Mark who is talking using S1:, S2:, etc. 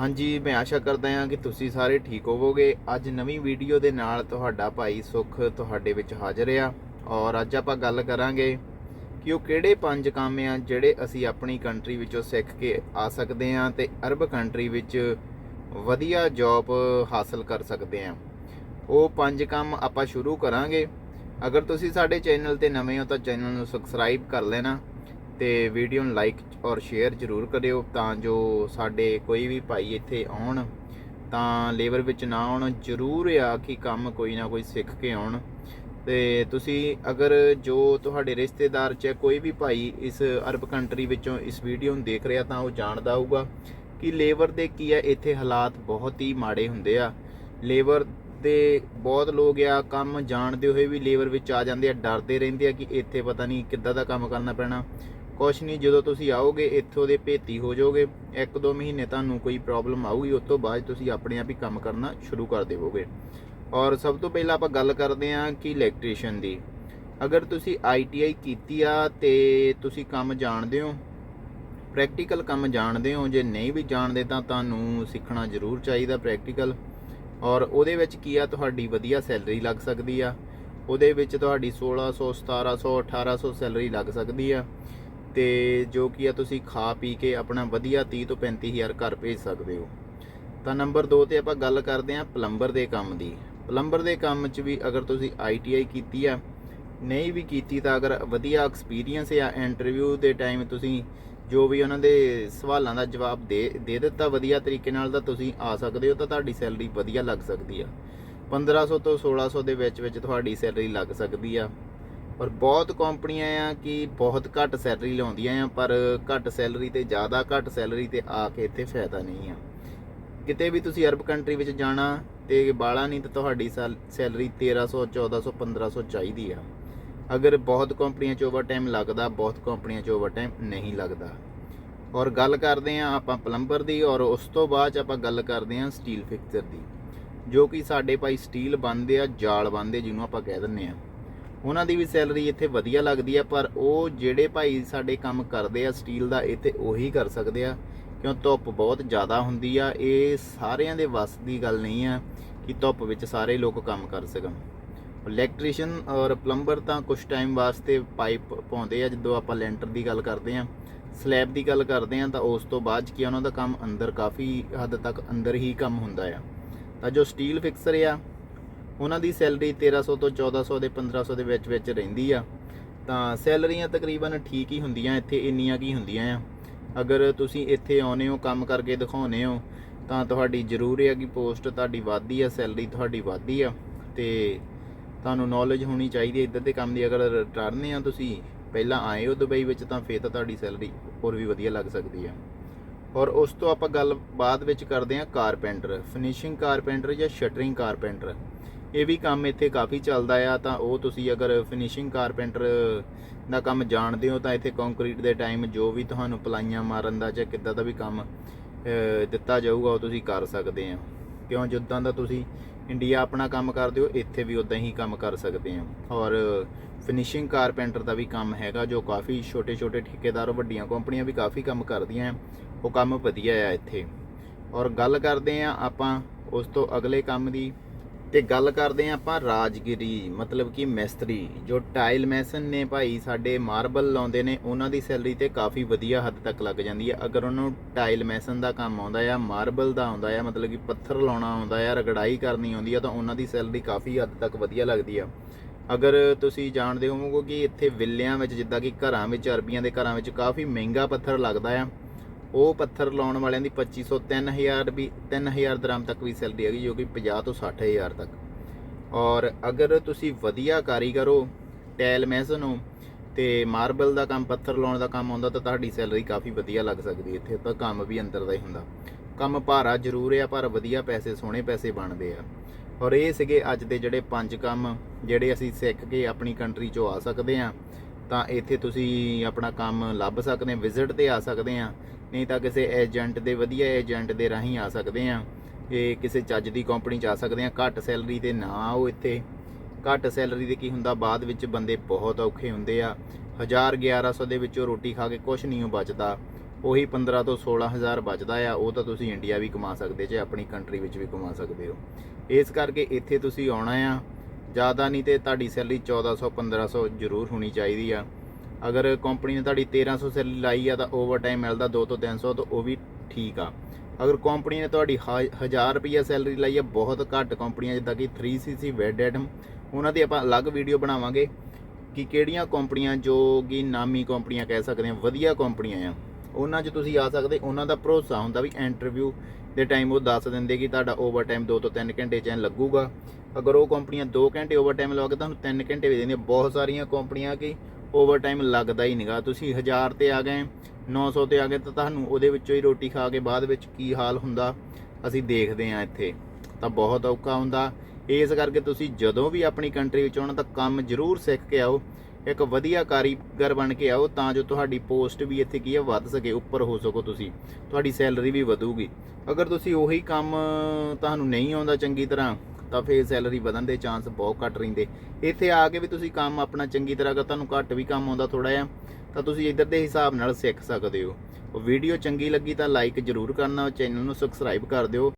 S1: ਹਾਂਜੀ, ਮੈਂ ਆਸ਼ਾ ਕਰਦਾ ਹਾਂ ਕਿ ਤੁਸੀਂ ਸਾਰੇ ਠੀਕ ਹੋਵੋਗੇ। ਅੱਜ ਨਵੀਂ ਵੀਡੀਓ ਦੇ ਨਾਲ ਤੁਹਾਡਾ ਭਾਈ ਸੁਖ ਤੁਹਾਡੇ ਵਿੱਚ ਹਾਜ਼ਰ ਆ। ਔਰ ਅੱਜ ਆਪਾਂ ਗੱਲ ਕਰਾਂਗੇ ਕਿ ਉਹ ਕਿਹੜੇ ਪੰਜ ਕੰਮ ਆ ਜਿਹੜੇ ਅਸੀਂ ਆਪਣੀ ਕੰਟਰੀ ਵਿੱਚੋਂ ਸਿੱਖ ਕੇ ਆ ਸਕਦੇ ਹਾਂ ਤੇ ਅਰਬ ਕੰਟਰੀ ਵਿੱਚ ਵਧੀਆ ਜੌਬ ਹਾਸਲ ਕਰ ਸਕਦੇ ਹਾਂ। ਉਹ ਪੰਜ ਕੰਮ ਆਪਾਂ ਸ਼ੁਰੂ ਕਰਾਂਗੇ। ਅਗਰ ਤੁਸੀਂ ਸਾਡੇ ਚੈਨਲ ਤੇ ਨਵੇਂ ਹੋ ਤਾਂ ਚੈਨਲ ਨੂੰ ਸਬਸਕ੍ਰਾਈਬ ਕਰ ਲੈਣਾ। ਤੇ ਵੀਡੀਓ ਨੂੰ ਲਾਈਕ ਔਰ ਸ਼ੇਅਰ ਜ਼ਰੂਰ ਕਰਿਓ ਤਾਂ ਜੋ ਸਾਡੇ ਕੋਈ ਵੀ ਭਾਈ ਇੱਥੇ ਆਉਣ, ਤਾਂ ਲੇਬਰ ਵਿੱਚ ਨਾ ਆਉਣ, ਜ਼ਰੂਰ ਆ ਕਿ ਕੰਮ ਕੋਈ ਨਾ ਕੋਈ ਸਿੱਖ ਕੇ ਆਉਣ। ਤੇ ਤੁਸੀਂ ਅਗਰ ਜੋ ਤੁਹਾਡੇ ਰਿਸ਼ਤੇਦਾਰ ਚ ਕੋਈ ਵੀ ਭਾਈ ਇਸ ਅਰਬ ਕੰਟਰੀ ਵਿੱਚੋਂ ਇਸ ਵੀਡੀਓ ਨੂੰ ਦੇਖ ਰਿਹਾ ਤਾਂ ਉਹ ਜਾਣਦਾ ਹੋਊਗਾ ਕਿ ਲੇਬਰ ਦੇ ਕੀ ਆ, ਇੱਥੇ ਹਾਲਾਤ ਬਹੁਤ ਹੀ ਮਾੜੇ ਹੁੰਦੇ ਆ। ਲੇਬਰ ਦੇ ਬਹੁਤ ਲੋਕ ਆ, ਕੰਮ ਜਾਣਦੇ ਹੋਏ ਵੀ ਲੇਬਰ ਵਿੱਚ ਆ ਜਾਂਦੇ ਆ, ਡਰਦੇ ਰਹਿੰਦੇ ਆ ਕਿ ਇੱਥੇ ਪਤਾ ਨਹੀਂ ਕਿੱਦਾਂ ਦਾ ਕੰਮ ਕਰਨਾ ਪੈਣਾ। ਕੁਛ ਨਹੀਂ, ਜਦੋਂ ਤੁਸੀਂ ਆਓਗੇ, ਇੱਥੋਂ ਦੇ ਭੇਤੀ ਹੋ ਜਾਓਗੇ। ਇੱਕ ਦੋ ਮਹੀਨੇ ਤੁਹਾਨੂੰ ਕੋਈ ਪ੍ਰੋਬਲਮ ਆਊਗੀ, ਉਸ ਤੋਂ ਬਾਅਦ ਤੁਸੀਂ ਆਪਣੇ ਆਪ ਹੀ ਕੰਮ ਕਰਨਾ ਸ਼ੁਰੂ ਕਰ ਦੇਵੋਗੇ। ਔਰ ਸਭ ਤੋਂ ਪਹਿਲਾਂ ਆਪਾਂ ਗੱਲ ਕਰਦੇ ਹਾਂ ਕਿ ਇਲੈਕਟ੍ਰੀਸ਼ੀਅਨ ਦੀ। ਅਗਰ ਤੁਸੀਂ ਆਈਟੀਆਈ ਕੀਤੀ ਆ ਤੇ ਤੁਸੀਂ ਕੰਮ ਜਾਣਦੇ ਹੋ ਪ੍ਰੈਕਟੀਕਲ ਕੰਮ ਜਾਣਦੇ ਹੋ, ਜੇ ਨਹੀਂ ਵੀ ਜਾਣਦੇ ਤਾਂ ਤੁਹਾਨੂੰ ਸਿੱਖਣਾ ਜ਼ਰੂਰ ਚਾਹੀਦਾ ਪ੍ਰੈਕਟੀਕਲ ਔਰ ਉਹਦੇ ਵਿੱਚ ਕੀ ਆ, ਤੁਹਾਡੀ ਵਧੀਆ ਸੈਲਰੀ ਲੱਗ ਸਕਦੀ ਆ। ਉਹਦੇ ਵਿੱਚ ਤੁਹਾਡੀ 1600 1700 1800 ਸੈਲਰੀ ਲੱਗ ਸਕਦੀ ਆ। ਤੇ ਜੋ ਕੀ ਆ ਤੁਸੀਂ ਖਾ ਪੀ ਕੇ ਆਪਣਾ ਵਧੀਆ 30 ਤੋਂ 35000 ਘਰ ਭੇਜ ਸਕਦੇ ਹੋ। ਤਾਂ ਨੰਬਰ 2 ਤੇ ਆਪਾਂ ਗੱਲ ਕਰਦੇ ਹਾਂ ਪਲੰਬਰ ਦੇ ਕੰਮ ਦੀ। ਪਲੰਬਰ ਦੇ ਕੰਮ 'ਚ ਵੀ ਅਗਰ ਤੁਸੀਂ ਆਈਟੀਆਈ ਕੀਤੀ ਆ, ਨਹੀਂ ਵੀ ਕੀਤੀ ਤਾਂ ਅਗਰ ਵਧੀਆ ਐਕਸਪੀਰੀਅੰਸ ਆ ਇੰਟਰਵਿਊ ਦੇ ਟਾਈਮ ਤੁਸੀਂ ਜੋ ਵੀ ਉਹਨਾਂ ਦੇ ਸਵਾਲਾਂ ਦਾ ਜਵਾਬ ਦੇ ਦੇ ਦਿੱਤਾ ਵਧੀਆ ਤਰੀਕੇ ਨਾਲ ਤਾਂ ਤੁਸੀਂ ਆ ਸਕਦੇ ਹੋ ਤਾਂ ਤੁਹਾਡੀ ਸੈਲਰੀ ਵਧੀਆ ਲੱਗ ਸਕਦੀ ਆ। 1500 ਤੋਂ 1600 ਦੇ ਵਿੱਚ ਵਿੱਚ ਤੁਹਾਡੀ ਸੈਲਰੀ ਲੱਗ ਸਕਦੀ ਆ। ਔਰ ਬਹੁਤ ਕੰਪਨੀਆਂ ਆ ਕਿ ਬਹੁਤ ਘੱਟ ਸੈਲਰੀ ਲਾਉਂਦੀਆਂ ਆ, ਪਰ ਘੱਟ ਸੈਲਰੀ ਤੇ ਜ਼ਿਆਦਾ ਘੱਟ ਸੈਲਰੀ ਤੇ ਆ ਕੇ ਇੱਥੇ ਫਾਇਦਾ ਨਹੀਂ ਆ। ਕਿਤੇ ਵੀ ਤੁਸੀਂ ਅਰਬ ਕੰਟਰੀ ਵਿੱਚ ਜਾਣਾ ਤੇ ਬਾਲਾ ਨਹੀਂ ਤਾਂ ਤੁਹਾਡੀ ਸੈਲਰੀ 1300 1400 1500 ਚਾਹੀਦੀ ਆ। ਅਗਰ ਬਹੁਤ ਕੰਪਨੀਆਂ 'ਚ ਓਵਰ ਟਾਈਮ ਲੱਗਦਾ, ਬਹੁਤ ਕੰਪਨੀਆਂ 'ਚ ਓਵਰ ਟਾਈਮ ਨਹੀਂ ਲੱਗਦਾ। ਔਰ ਗੱਲ ਕਰਦੇ ਆ ਆਪਾਂ ਪਲੰਬਰ ਦੀ, ਔਰ ਉਸ ਤੋਂ ਬਾਅਦ 'ਚ ਆਪਾਂ ਗੱਲ ਕਰਦੇ ਆ ਸਟੀਲ ਫਿਕਸਰ ਦੀ। ਜੋ ਕਿ ਸਾਡੇ ਭਾਈ ਸਟੀਲ ਬੰਦੇ ਆ, ਜਾਲ ਬੰਦੇ ਜਿਹਨੂੰ ਆਪਾਂ ਕਹਿ ਦਿੰਨੇ ਆ। ਉਹਨਾਂ ਦੀ ਵੀ ਸੈਲਰੀ ਇੱਥੇ ਵਧੀਆ ਲੱਗਦੀ ਆ, ਪਰ ਉਹ ਜਿਹੜੇ ਭਾਈ ਸਾਡੇ ਕੰਮ ਕਰਦੇ ਆ ਸਟੀਲ ਦਾ ਇੱਥੇ ਉਹੀ ਕਰ ਸਕਦੇ ਆ, ਕਿਉਂ ਧੁੱਪ ਬਹੁਤ ਜ਼ਿਆਦਾ ਹੁੰਦੀ ਆ। ਇਹ ਸਾਰਿਆਂ ਦੇ ਵੱਸ ਦੀ ਗੱਲ ਨਹੀਂ ਆ ਕਿ ਧੁੱਪ ਵਿੱਚ ਸਾਰੇ ਲੋਕ ਕੰਮ ਕਰ ਸਕਣ। ਇਲੈਕਟ੍ਰੀਸ਼ੀਅਨ ਔਰ ਪਲੰਬਰ ਤਾਂ ਕੁਝ ਟਾਈਮ ਵਾਸਤੇ ਪਾਈਪ ਪਾਉਂਦੇ ਆ, ਜਦੋਂ ਆਪਾਂ ਲੈਂਟਰ ਦੀ ਗੱਲ ਕਰਦੇ ਆ, ਸਲੈਬ ਦੀ ਗੱਲ ਕਰਦੇ ਆ, ਤਾਂ ਉਸ ਤੋਂ ਬਾਅਦ 'ਚ ਕੀ ਉਹਨਾਂ ਦਾ ਕੰਮ ਅੰਦਰ ਕਾਫੀ ਹੱਦ ਤੱਕ ਅੰਦਰ ਹੀ ਕੰਮ ਹੁੰਦਾ ਆ। ਤਾਂ ਜੋ ਸਟੀਲ ਫਿਕਸਰ ਆ ਉਹਨਾਂ ਦੀ ਸੈਲਰੀ 1300 ਤੋਂ 1400 ਦੇ 1500 ਦੇ ਵਿੱਚ ਵਿੱਚ ਰਹਿੰਦੀ ਆ। ਤਾਂ ਸੈਲਰੀਆਂ ਤਕਰੀਬਨ ਠੀਕ ਹੀ ਹੁੰਦੀਆਂ, ਇੱਥੇ ਇੰਨੀਆਂ ਕੀ ਹੁੰਦੀਆਂ ਆ। ਅਗਰ ਤੁਸੀਂ ਇੱਥੇ ਆਉਨੇ ਹੋ, ਕੰਮ ਕਰਕੇ ਦਿਖਾਉਨੇ ਹੋ, ਤਾਂ ਤੁਹਾਡੀ ਜ਼ਰੂਰ ਹੈ ਕਿ ਪੋਸਟ ਤੁਹਾਡੀ ਵੱਧਦੀ ਆ, ਸੈਲਰੀ ਤੁਹਾਡੀ ਵੱਧਦੀ ਆ। ਤੇ ਤੁਹਾਨੂੰ ਨੌਲੇਜ ਹੋਣੀ ਚਾਹੀਦੀ ਹੈ ਇੱਧਰ ਦੇ ਕੰਮ ਦੀ। ਅਗਰ ਰਿਟਰਨ ਆ ਤੁਸੀਂ, ਪਹਿਲਾਂ ਆਏ ਹੋ ਦੁਬਈ ਵਿੱਚ, ਤਾਂ ਫੇਰ ਤਾਂ ਤੁਹਾਡੀ ਸੈਲਰੀ ਹੋਰ ਵੀ ਵਧੀਆ ਲੱਗ ਸਕਦੀ ਆ। ਔਰ ਉਸ ਤੋਂ ਆਪਾਂ ਗੱਲ ਬਾਅਦ ਵਿੱਚ ਕਰਦੇ ਹਾਂ ਕਾਰਪੈਂਟਰ। ਫਿਨਿਸ਼ਿੰਗ ਕਾਰਪੈਂਟਰ ਜਾਂ ਸ਼ਟਰਿੰਗ ਕਾਰਪੈਂਟਰ। ਇਹ ਵੀ ਕੰਮ ਇੱਥੇ ਕਾਫੀ ਚੱਲਦਾ ਆ, ਤਾਂ ਉਹ ਤੁਸੀਂ ਅਗਰ ਫਿਨਿਸ਼ਿੰਗ ਕਾਰਪੈਂਟਰ ਦਾ ਕੰਮ ਜਾਣਦੇ ਹੋ, ਤਾਂ ਇੱਥੇ ਕੰਕਰੀਟ ਦੇ ਟਾਈਮ ਜੋ ਵੀ ਤੁਹਾਨੂੰ ਪਲਾਈਆਂ ਮਾਰਨ ਦਾ ਜਾਂ ਕਿੱਦਾਂ ਦਾ ਵੀ ਕੰਮ ਦਿੱਤਾ ਜਾਊਗਾ, ਉਹ ਤੁਸੀਂ ਕਰ ਸਕਦੇ ਆ। ਕਿਉਂ ਜਿੱਦਾਂ ਦਾ ਤੁਸੀਂ ਇੰਡੀਆ ਆਪਣਾ ਕੰਮ ਕਰਦੇ ਹੋ, ਇੱਥੇ ਵੀ ਉਦਾਂ ਹੀ ਕੰਮ ਕਰ ਸਕਦੇ ਆ। ਔਰ ਫਿਨਿਸ਼ਿੰਗ ਕਾਰਪੈਂਟਰ ਦਾ ਵੀ ਕੰਮ ਹੈਗਾ, ਜੋ ਕਾਫੀ ਛੋਟੇ ਛੋਟੇ ਠੇਕੇਦਾਰ, ਵੱਡੀਆਂ ਕੰਪਨੀਆਂ ਵੀ ਕਾਫੀ ਕੰਮ ਕਰਦੀਆਂ ਆ, ਉਹ ਕੰਮ ਵਧੀਆ ਆ ਇੱਥੇ। ਔਰ ਗੱਲ ਕਰਦੇ ਆ ਆਪਾਂ ਉਸ ਤੋਂ ਅਗਲੇ ਕੰਮ ਦੀ ਤੇ ਗੱਲ ਕਰਦੇ ਆ ਆਪਾਂ ਰਾਜਗਿਰੀ, ਮਤਲਬ ਕਿ ਮਿਸਤਰੀ, ਜੋ ਟਾਈਲ ਮੈਸਨ ਨੇ ਭਾਈ, ਸਾਡੇ ਮਾਰਬਲ ਲਾਉਂਦੇ ਨੇ, ਉਹਨਾਂ ਦੀ ਸੈਲਰੀ ਤੇ ਕਾਫੀ ਵਧੀਆ ਹੱਦ ਤੱਕ ਲੱਗ ਜਾਂਦੀ ਹੈ। ਅਗਰ ਉਹਨਾਂ ਨੂੰ ਟਾਈਲ ਮੈਸਨ ਦਾ ਕੰਮ ਆਉਂਦਾ ਆ ਮਾਰਬਲ ਦਾ ਆਉਂਦਾ ਆ ਮਤਲਬ ਕਿ ਪੱਥਰ ਲਾਉਣਾ ਆਉਂਦਾ ਆ ਰਗੜਾਈ ਕਰਨੀ ਆਉਂਦੀ ਆ ਤਾਂ ਉਹਨਾਂ ਦੀ ਸੈਲਰੀ ਕਾਫੀ ਹੱਦ ਤੱਕ ਵਧੀਆ ਲੱਗਦੀ ਆ। ਅਗਰ ਤੁਸੀਂ ਜਾਣਦੇ ਹੋਵੋਗੇ ਕਿ ਇੱਥੇ ਵਿੱਲਿਆਂ ਵਿੱਚ, ਜਿੱਦਾਂ ਕਿ ਘਰਾਂ ਵਿੱਚ, ਅਰਬੀਆਂ ਦੇ ਘਰਾਂ ਵਿੱਚ ਕਾਫੀ ਮਹਿੰਗਾ ਪੱਥਰ ਲੱਗਦਾ ਆ ਉਹ ਪੱਥਰ ਲਾਉਣ ਵਾਲਿਆਂ ਦੀ 2500 3000 ਵੀ 3000 ਦਰਾਮ ਤੱਕ ਵੀ ਸੈਲਰੀ ਹੈਗੀ, ਜੋ ਕਿ 50 ਤੋਂ 60000 ਤੱਕ। ਔਰ ਅਗਰ ਤੁਸੀਂ ਵਧੀਆ ਕਾਰੀਗਰ ਹੋ, ਟੈਲ ਮੈਸਨ ਹੋ, ਤੇ ਮਾਰਬਲ ਦਾ ਕੰਮ, ਪੱਥਰ ਲਾਉਣ ਦਾ ਕੰਮ ਆਉਂਦਾ ਤਾਂ ਤੁਹਾਡੀ ਸੈਲਰੀ ਕਾਫੀ ਵਧੀਆ ਲੱਗ ਸਕਦੀ ਇੱਥੇ ਤਾਂ ਕੰਮ ਵੀ ਅੰਦਰ ਦਾ ਹੀ ਹੁੰਦਾ। ਕੰਮ ਭਾਰਾ ਜ਼ਰੂਰ ਆ ਪਰ ਵਧੀਆ ਪੈਸੇ, ਸੋਹਣੇ ਪੈਸੇ ਬਣਦੇ ਆ। ਔਰ ਇਹ ਸੀਗੇ ਅੱਜ ਦੇ ਜਿਹੜੇ ਪੰਜ ਕੰਮ, ਜਿਹੜੇ ਅਸੀਂ ਸਿੱਖ ਕੇ ਆਪਣੀ ਕੰਟਰੀ 'ਚੋਂ ਆ ਸਕਦੇ ਆ ਤਾਂ ਇੱਥੇ ਤੁਸੀਂ ਆਪਣਾ ਕੰਮ ਲੱਭ ਸਕਦੇ ਵਿਜ਼ਿਟ ਤੇ ਆ ਸਕਦੇ ਆ ਨਹੀਂ ਤਾਂ ਕਿਸੇ ਏਜੰਟ ਦੇ ਵਧੀਆ ਏਜੰਟ ਦੇ ਰਾਹੀਂ ਆ ਸਕਦੇ ਆ ਇਹ ਕਿਸੇ ਚੱਜ ਦੀ ਕੰਪਨੀ 'ਚ ਆ ਸਕਦੇ ਆ ਘੱਟ ਸੈਲਰੀ ਤੇ ਨਾ ਆਓ ਇੱਥੇ। ਘੱਟ ਸੈਲਰੀ ਦੇ ਕੀ ਹੁੰਦਾ? ਬਾਅਦ ਵਿੱਚ ਬੰਦੇ ਬਹੁਤ ਔਖੇ ਹੁੰਦੇ ਆ। 1000 1100 ਦੇ ਵਿੱਚੋਂ ਰੋਟੀ ਖਾ ਕੇ ਕੁਝ ਨਹੀਂ ਉਹ ਬਚਦਾ। ਉਹੀ 15 ਤੋਂ 16000 ਬਚਦਾ ਆ। ਉਹ ਤਾਂ ਤੁਸੀਂ ਇੰਡੀਆ ਵੀ ਕਮਾ ਸਕਦੇ ਜੇ, ਆਪਣੀ ਕੰਟਰੀ ਵਿੱਚ ਵੀ ਕਮਾ ਸਕਦੇ ਹੋ। ਇਸ ਕਰਕੇ ਇੱਥੇ ਤੁਸੀਂ ਆਉਣਾ ਆ। ਜ਼ਿਆਦਾ ਨਹੀਂ ਤੇ ਤੁਹਾਡੀ ਸੈਲਰੀ 1400 1500 ਜ਼ਰੂਰ ਹੋਣੀ ਚਾਹੀਦੀ ਆ। ਅਗਰ ਕੰਪਨੀ ਨੇ ਤੁਹਾਡੀ 1300 ਸੈਲਰੀ ਲਾਈ ਆ ਤਾਂ ਓਵਰਟਾਈਮ ਮਿਲਦਾ 2 ਤੋਂ 300 ਤਾਂ ਉਹ ਵੀ ਠੀਕ ਆ। ਅਗਰ ਕੰਪਨੀ ਨੇ ਤੁਹਾਡੀ 1000 ਰੁਪਈਆ ਸੈਲਰੀ ਲਾਈ ਆ, ਬਹੁਤ ਘੱਟ ਕੰਪਨੀਆਂ ਜਿੱਦਾਂ ਕਿ 3cc ਵੈਡ ਐਟਮ ਉਹਨਾਂ ਦੀ ਆਪਾਂ ਅਲੱਗ ਵੀਡੀਓ ਬਣਾਵਾਂਗੇ ਕਿ ਕਿਹੜੀਆਂ ਕੰਪਨੀਆਂ ਜੋ ਕਿ ਨਾਮੀ ਕੰਪਨੀਆਂ ਕਹਿ ਸਕਦੇ ਹਾਂ ਵਧੀਆ ਕੰਪਨੀਆਂ ਆ। ਉਹਨਾਂ 'ਚ ਤੁਸੀਂ ਆ ਸਕਦੇ, ਉਹਨਾਂ ਦਾ ਭਰੋਸਾ ਹੁੰਦਾ ਵੀ ਇੰਟਰਵਿਊ ਦੇ ਟਾਈਮ ਉਹ ਦੱਸ ਦਿੰਦੇ ਕਿ ਤੁਹਾਡਾ ਓਵਰਟਾਈਮ 2 ਤੋਂ 3 ਘੰਟੇ ਚੈਨ ਲੱਗੂਗਾ। ਅਗਰ ਉਹ ਕੰਪਨੀਆਂ 2 ਘੰਟੇ ਓਵਰਟਾਈਮ ਲਵਾ ਕੇ ਤੁਹਾਨੂੰ 3 ਘੰਟੇ ਵੀ ਦਿੰਦੀਆਂ ਬਹੁਤ ਸਾਰੀਆਂ ਕੰਪਨੀਆਂ ਕਿ ਓਵਰਟਾਈਮ ਲੱਗਦਾ ਹੀ ਨਹੀਂਗਾ ਤੁਸੀਂ 1000 ਤੇ ਆ ਗਏ 900 ਤੇ ਆ ਗਏ ਤਾਂ ਤੁਹਾਨੂੰ ਉਹਦੇ ਵਿੱਚੋਂ ਹੀ ਰੋਟੀ ਖਾ ਕੇ ਬਾਅਦ ਵਿੱਚ ਕੀ ਹਾਲ ਹੁੰਦਾ? ਅਸੀਂ ਦੇਖਦੇ ਹਾਂ ਇੱਥੇ। ਤਾਂ ਬਹੁਤ ਔਖਾ ਹੁੰਦਾ। ਇਸ ਕਰਕੇ ਤੁਸੀਂ ਜਦੋਂ ਵੀ ਆਪਣੀ ਕੰਟਰੀ ਵਿੱਚ ਆਉਣਾ ਤਾਂ ਕੰਮ ਜ਼ਰੂਰ ਸਿੱਖ ਕੇ ਆਓ। ਇੱਕ ਵਧੀਆ ਕਾਰੀਗਰ ਬਣ ਕੇ ਆਓ ਤਾਂ ਜੋ ਤੁਹਾਡੀ ਪੋਸਟ ਵੀ ਇੱਥੇ ਕੀ ਹੈ, ਵੱਧ ਸਕੇ, ਉੱਪਰ ਹੋ ਸਕੋ ਤੁਸੀਂ। ਤੁਹਾਡੀ ਸੈਲਰੀ ਵੀ ਵਧੂਗੀ। ਅਗਰ ਤੁਸੀਂ ਉਹੀ ਕੰਮ ਤੁਹਾਨੂੰ ਨਹੀਂ ਆਉਂਦਾ ਚੰਗੀ ਤਰ੍ਹਾਂ ਤਾਂ ਫੇਰ ਸੈਲਰੀ ਵਧਣ ਦੇ ਚਾਂਸ ਬਹੁਤ ਘੱਟ ਰਹਿੰਦੇ। ਇੱਥੇ ਆ ਕੇ ਵੀ ਤੁਸੀਂ ਕੰਮ ਆਪਣਾ ਚੰਗੀ ਤਰ੍ਹਾਂ ਅਗਰ ਤੁਹਾਨੂੰ ਘੱਟ ਵੀ ਕੰਮ ਆਉਂਦਾ ਥੋੜਾ ਜਿਹਾ, ਤਾਂ ਤੁਸੀਂ ਇੱਧਰ ਦੇ ਹਿਸਾਬ ਨਾਲ ਸਿੱਖ ਸਕਦੇ ਹੋ। ਵੀਡੀਓ ਚੰਗੀ ਲੱਗੀ ਤਾਂ ਲਾਈਕ ਜ਼ਰੂਰ ਕਰਨਾ ਚੈਨਲ ਨੂੰ ਸਬਸਕ੍ਰਾਈਬ ਕਰ ਦਿਓ।